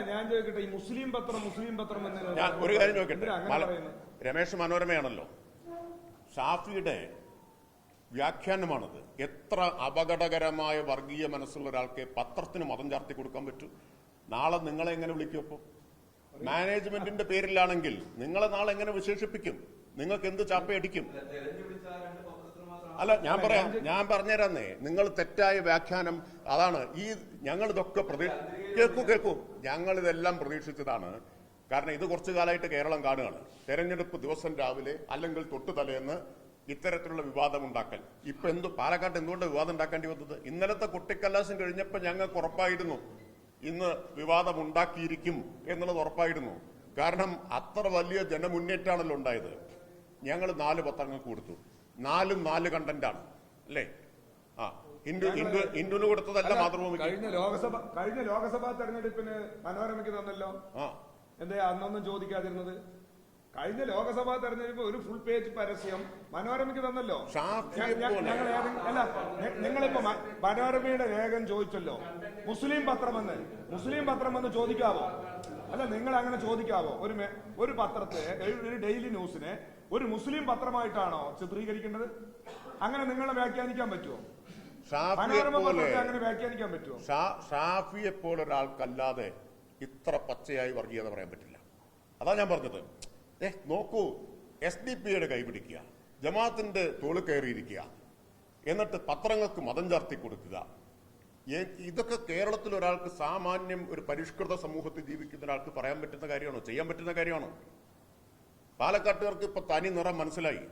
ഞാൻ ചോദിക്കട്ടെ ഈ മുസ്ലിം പത്രം മുസ്ലിം പത്രം ഞാൻ ഒരു കാര്യം ചോദിക്കട്ടെ? രമേശ് മനോരമയാണല്ലോ. ഷാഫിയുടെ വ്യാഖ്യാനമാണത്. എത്ര അപകടകരമായ വർഗീയ മനസ്സുള്ള ഒരാൾക്ക് പത്രത്തിന് മതം ചാർത്തി കൊടുക്കാൻ പറ്റൂ? നാളെ നിങ്ങളെ എങ്ങനെ വിളിക്കും അപ്പോ? മാനേജ്മെന്റിന്റെ പേരിലാണെങ്കിൽ നിങ്ങളെ നാളെ എങ്ങനെ വിശേഷിപ്പിക്കും? നിങ്ങൾക്ക് എന്ത് ചാപ്പയടിക്കും? അല്ല ഞാൻ പറയാം. ഞാൻ പറഞ്ഞുതരാന്നേ. നിങ്ങൾ തെറ്റായ വ്യാഖ്യാനം അതാണ് ഈ ഞങ്ങൾ ഇതൊക്കെ പ്രതീക്ഷ കേൾക്കൂ കേൾക്കൂ. ഞങ്ങൾ ഇതെല്ലാം പ്രതീക്ഷിച്ചതാണ്. കാരണം ഇത് കുറച്ചു കാലമായിട്ട് കേരളം കാണുകയാണ്. തെരഞ്ഞെടുപ്പ് ദിവസം രാവിലെ അല്ലെങ്കിൽ തൊട്ടു തലേന്ന് ഇത്തരത്തിലുള്ള വിവാദം ഉണ്ടാക്കൽ. ഇപ്പൊ എന്തു പാലക്കാട്ട് എന്തുകൊണ്ട് വിവാദം ഉണ്ടാക്കേണ്ടി വന്നത്? ഇന്നലത്തെ കുട്ടിക്കല്ലാസം കഴിഞ്ഞപ്പോൾ ഞങ്ങൾക്ക് ഉറപ്പായിരുന്നു. ഇന്ന് വിവാദം ഉണ്ടാക്കിയിരിക്കും എന്നുള്ളത് ഉറപ്പായിരുന്നു. കാരണം അത്ര വലിയ ജനമുന്നേറ്റാണല്ലോ ഉണ്ടായത്. ഞങ്ങൾ നാല് പത്രങ്ങൾക്ക് കൊടുത്തു. നാലും നാല് കണ്ടന്റാണ്. അല്ലേ? ആ ഹിന്ദു ഹിന്ദു ഹിന്ദുവിന് കൊടുത്തതല്ല മാതൃഭൂമിക്ക്. കഴിഞ്ഞ ലോകസഭ കഴിഞ്ഞ ലോകസഭാ തെരഞ്ഞെടുപ്പിന് മനോരമയ്ക്ക് തന്നല്ലോ. ആ. എന്തേ അന്നൊന്നും ചോദിക്കാതിരുന്നത്? കഴിഞ്ഞ ലോകസഭാ തെരഞ്ഞെടുപ്പ് ഒരു ഫുൾ പേജ് പരസ്യം മനോരമയ്ക്ക് തന്നല്ലോ. ഞങ്ങൾ അല്ല നിങ്ങളിപ്പോ മനോരമയുടെ രേഖ ചോദിച്ചല്ലോ. മുസ്ലിം പത്രമെന്ന്. മുസ്ലിം പത്രമെന്ന് ചോദിക്കാവോ? അല്ല നിങ്ങൾ അങ്ങനെ ചോദിക്കാവോ? ഒരു ഒരു പത്രത്തെ ഒരു- ഡെയിലി ന്യൂസിനെ ഒരു മുസ്ലിം പത്രമായിട്ടാണോ ചിത്രീകരിക്കേണ്ടത്? അങ്ങനെ നിങ്ങളെ വ്യാഖ്യാനിക്കാൻ പറ്റുമോ അങ്ങനെ വ്യാഖ്യാനിക്കാൻ പറ്റുമോ ഷാഫിയെ പോലെ ഒരാൾക്കല്ലാതെ ഇത്ര പച്ചയായി വർഗീയത പറയാൻ പറ്റില്ല. അതാ ഞാൻ പറഞ്ഞത്. ഏ നോക്കൂ എസ് ഡി പിയുടെ കൈപിടിക്കുക ജമാഅത്തിന്റെ തോൾ കയറിയിരിക്കുക എന്നിട്ട് പത്രങ്ങൾക്ക് മതം ചാർത്തി കൊടുക്കുക. ഇതൊക്കെ കേരളത്തിൽ ഒരാൾക്ക് സാമാന്യം ഒരു പരിഷ്കൃത സമൂഹത്തിൽ ജീവിക്കുന്ന ഒരാൾക്ക് പറയാൻ പറ്റുന്ന കാര്യമാണോ? ചെയ്യാൻ പറ്റുന്ന കാര്യമാണോ? പാലക്കാട്ടുകാർക്ക് ഇപ്പൊ തനി നിറം മനസ്സിലായി.